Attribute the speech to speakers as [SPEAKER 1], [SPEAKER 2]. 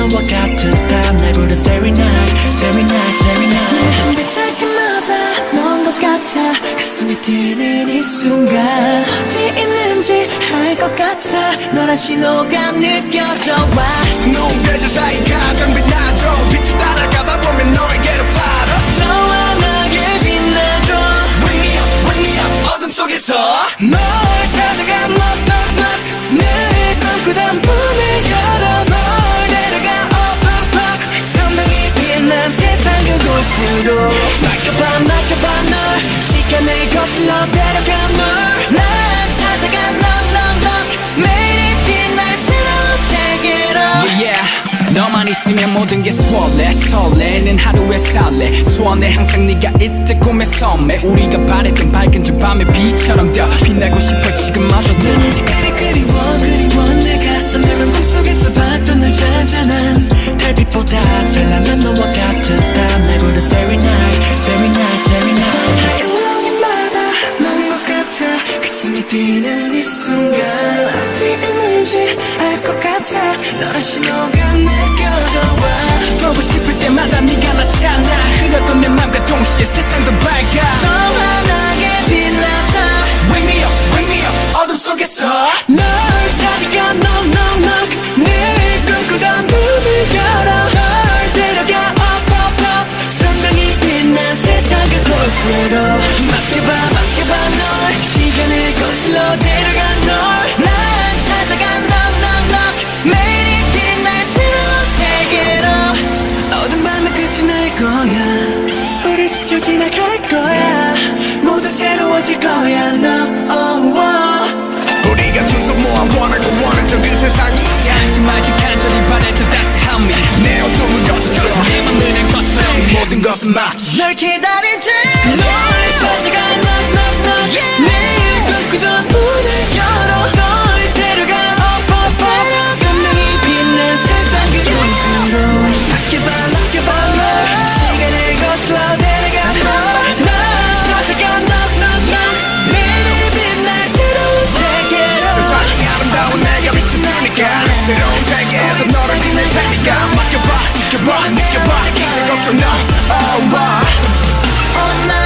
[SPEAKER 1] 너와 같은 스타일 날 부른 Starry Night Starry Night Starry Night 한 발짝 때마다 넌것 같아. 가슴이 뛰는 이 순간 어디 있는지 알 것 같아. 너란 신호가 느껴져 와.
[SPEAKER 2] 눈대들 사이 가장 빛나죠. 빛을 따라가다 보면 너에게로 팔아
[SPEAKER 1] 더 환하게 빛나줘.
[SPEAKER 2] Wake me up, wake me up. 어둠 속에서
[SPEAKER 1] 널
[SPEAKER 3] 너만 있으면 모든 게 수월해. 설레는 하루에 살래 소원해 항상 네가 있을 꿈의 섬에 우리가 바랬던 밝은 저 밤의 비처럼 더 빛나고 싶어 지금마저
[SPEAKER 1] 난 아직 그리 그리워 그리워 너란 신호가 느껴져 와
[SPEAKER 3] 보고 싶을 때마다 네가 나타나. 흐렸던 내 맘과 동시에 세상도 밝아.
[SPEAKER 1] 더 환하게 빛나자.
[SPEAKER 2] Wake me up, wake me up. 어둠 속에서
[SPEAKER 1] 널 찾아가 knock knock knock 늘 꿈꾸던 문을 열어. 널 데려가. Up up up. 선명히 빛난 세상 그곳으로 거야. 우리 스쳐 지나갈 거야. 모두 새로워질 거야 너. Oh, oh.
[SPEAKER 2] 우리가 두손 모아 원하고 원했던 그 세상이.
[SPEAKER 3] 그 맑은 간절히 바랬던 따스함이
[SPEAKER 2] 내 어둠을 거슬러
[SPEAKER 3] 내 맘을 것처럼. 모든 것은 마치
[SPEAKER 1] 널 기다릴 때널
[SPEAKER 2] Make it rock, make it rock, DJ, don't? Oh, why?